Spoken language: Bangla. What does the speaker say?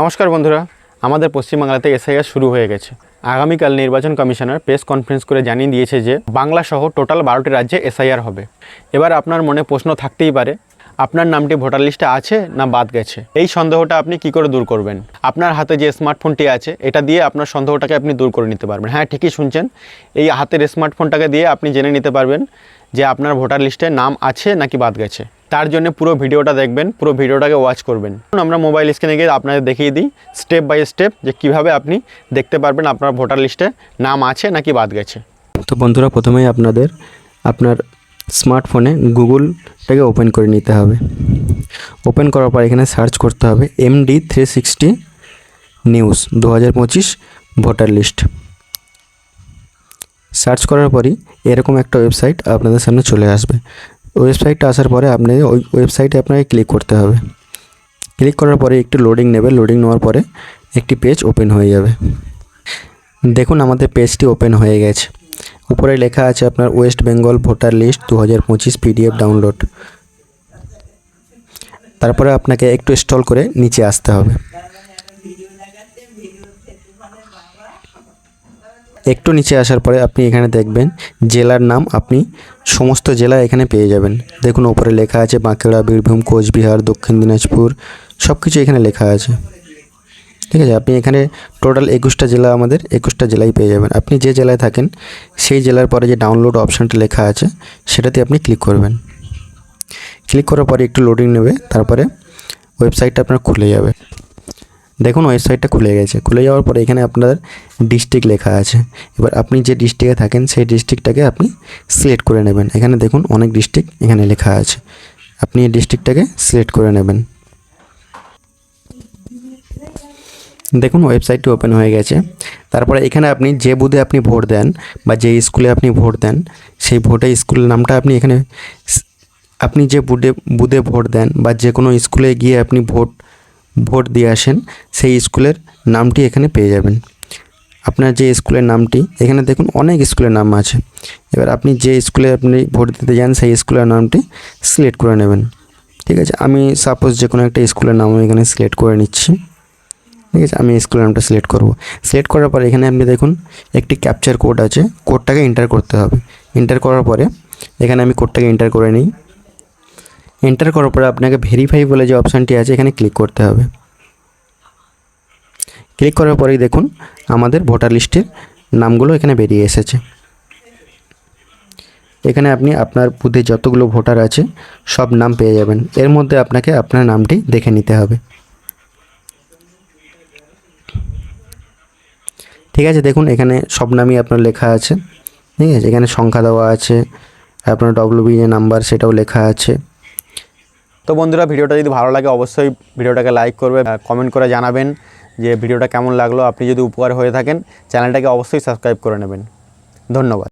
নমস্কার বন্ধুরা, আমাদের পশ্চিমবাংলাতে এসআইআর শুরু হয়ে গেছে। আগামীকাল নির্বাচন কমিশনার প্রেস কনফারেন্স করে জানিয়ে দিয়েছে যে, বাংলা সহ টোটাল বারোটি রাজ্যে এসআইআর হবে। এবার আপনার মনে প্রশ্ন থাকতেই পারে, আপনার নামটি ভোটার লিস্টে আছে না বাদ গেছে? এই সন্দেহটা আপনি কি করে দূর করবেন? আপনার হাতে যে স্মার্টফোনটি আছে, এটা দিয়ে আপনার সন্দেহটাকে আপনি দূর করে নিতে পারবেন। হ্যাঁ ঠিকই শুনছেন। এই হাতের স্মার্টফোনটাকে দিয়ে আপনি জেনে নিতে পারবেন যে, আপনার ভোটার লিস্টে নাম আছে নাকি বাদ গেছে। তার জন্য পুরো ভিডিওটা দেখবেন, পুরো ভিডিওটাকে ওয়াচ করবেন। আমরা মোবাইল স্ক্রিনে গিয়ে আপনাদের দেখিয়ে দিই স্টেপ বাই স্টেপ যে কীভাবে আপনি দেখতে পারবেন আপনার ভোটার লিস্টে নাম আছে নাকি বাদ গেছে। তো বন্ধুরা, প্রথমেই আপনাদের, আপনার স্মার্টফোনে গুগলটাকে ওপেন করে নিতে হবে। ওপেন করার পর এখানে সার্চ করতে হবে এমডি থ্রি সিক্সটি নিউজ দু হাজার পঁচিশ ভোটার লিস্ট সার্চ করার পরই এরকম একটা ওয়েবসাইট আপনাদের সামনে চলে আসবে। ওয়েবসাইটটা আসার পরে আপনি ওই ওয়েবসাইটে আপনাকে ক্লিক করতে হবে। ক্লিক করার পরে একটু লোডিং নেবে। লোডিং নেওয়ার পরে একটি পেজ ওপেন হয়ে যাবে। দেখুন আমাদের পেজটি ওপেন হয়ে গেছে। উপরে লেখা আছে আপনার ওয়েস্ট বেঙ্গল ভোটার লিস্ট দু হাজার পঁচিশ পিডিএফ ডাউনলোড তারপরে আপনাকে একটু স্টল করে নিচে আসতে হবে। একটু নিচে আসার পরে আপনি এখানে দেখবেন জেলার নাম আপনি সমস্ত জেলা এখানে পেয়ে যাবেন। দেখুন, ওপরে লেখা আছে বাঁকুড়া, বীরভূম, কোচবিহার, দক্ষিণ দিনাজপুর সব কিছু এখানে লেখা আছে। ঠিক আছে? আপনি এখানে টোটাল একুশটা জেলা আমাদের একুশটা জেলাই পেয়ে যাবেন। আপনি যে জেলায় থাকেন, সেই জেলার পরে যে ডাউনলোড অপশানটা লেখা আছে, সেটাতে আপনি ক্লিক করবেন। ক্লিক করার পরে একটু লোডিং নেবে, তারপরে ওয়েবসাইটটা আপনার খুলে যাবে। দেখুন ওয়েবসাইটটা খুলে গেছে। খুলে যাওয়ার পরে এখানে আপনার ডিস্ট্রিক্ট লেখা আছে। এবার আপনি যে ডিস্ট্রিক্টে থাকেন, সেই ডিস্ট্রিক্টটাকে আপনি সিলেক্ট করে নেবেন। এখানে দেখুন, অনেক ডিস্ট্রিক্ট এখানে লেখা আছে। আপনি এই ডিস্ট্রিক্টটাকে সিলেক্ট করে নেবেন। দেখুন ওয়েবসাইটটি ওপেন হয়ে গেছে। তারপরে এখানে আপনি যে বুথে আপনি ভোট দেন বা যে স্কুলে আপনি ভোট দেন, সেই ভোটে স্কুলের নামটা আপনি এখানে, আপনি যে বুথে বুথে ভোট দেন বা যে কোনো স্কুলে গিয়ে আপনি ভোট ভোট দিয়ে আসেন, সেই স্কুলের নামটি এখানে পেয়ে যাবেন। আপনার যে স্কুলের নামটি, এখানে দেখুন অনেক স্কুলের নাম আছে। এবার আপনি যে স্কুলে আপনি ভোট দিতে যান, সেই স্কুলের নামটি সিলেক্ট করে নেবেন। ঠিক আছে, আমি সাপোজ যে কোনো একটা স্কুলের নাম এখানে সিলেক্ট করে নিচ্ছি। ঠিক আছে, আমি স্কুলের নামটা সিলেক্ট করব। সিলেক্ট করার পরে এখানে আপনি দেখুন একটি ক্যাপচার কোড আছে কোডটাকে এন্টার করতে হবে। এন্টার করার পরে এখানে আমি কোডটাকে এন্টার করে নিই। এন্টার করার পরে আপনাকে ভেরিফাই বলে যে অপশানটি আছে, এখানে ক্লিক করতে হবে। ক্লিক করার পরেই দেখুন, আমাদের ভোটার লিস্টের নামগুলো এখানে বেরিয়ে এসেছে। এখানে আপনি আপনার বুথে যতগুলো ভোটার আছে, সব নাম পেয়ে যাবেন। এর মধ্যে আপনাকে আপনার নামটি দেখে নিতে হবে। ঠিক আছে, দেখুন, এখানে সব নামই আপনার লেখা আছে। ঠিক আছে, এখানে সংখ্যা দেওয়া আছে, আপনার ডব্লিউবি নাম্বার সেটাও লেখা আছে। তো বন্ধুরা, ভিডিওটা যদি ভালো লাগে অবশ্যই ভিডিওটাকে লাইক করবে কমেন্ট করে জানাবেন যে ভিডিওটা কেমন লাগল। আপনি যদি উপকার হয়ে থাকেন চ্যানেলটাকে অবশ্যই সাবস্ক্রাইব করে নেবেন। ধন্যবাদ।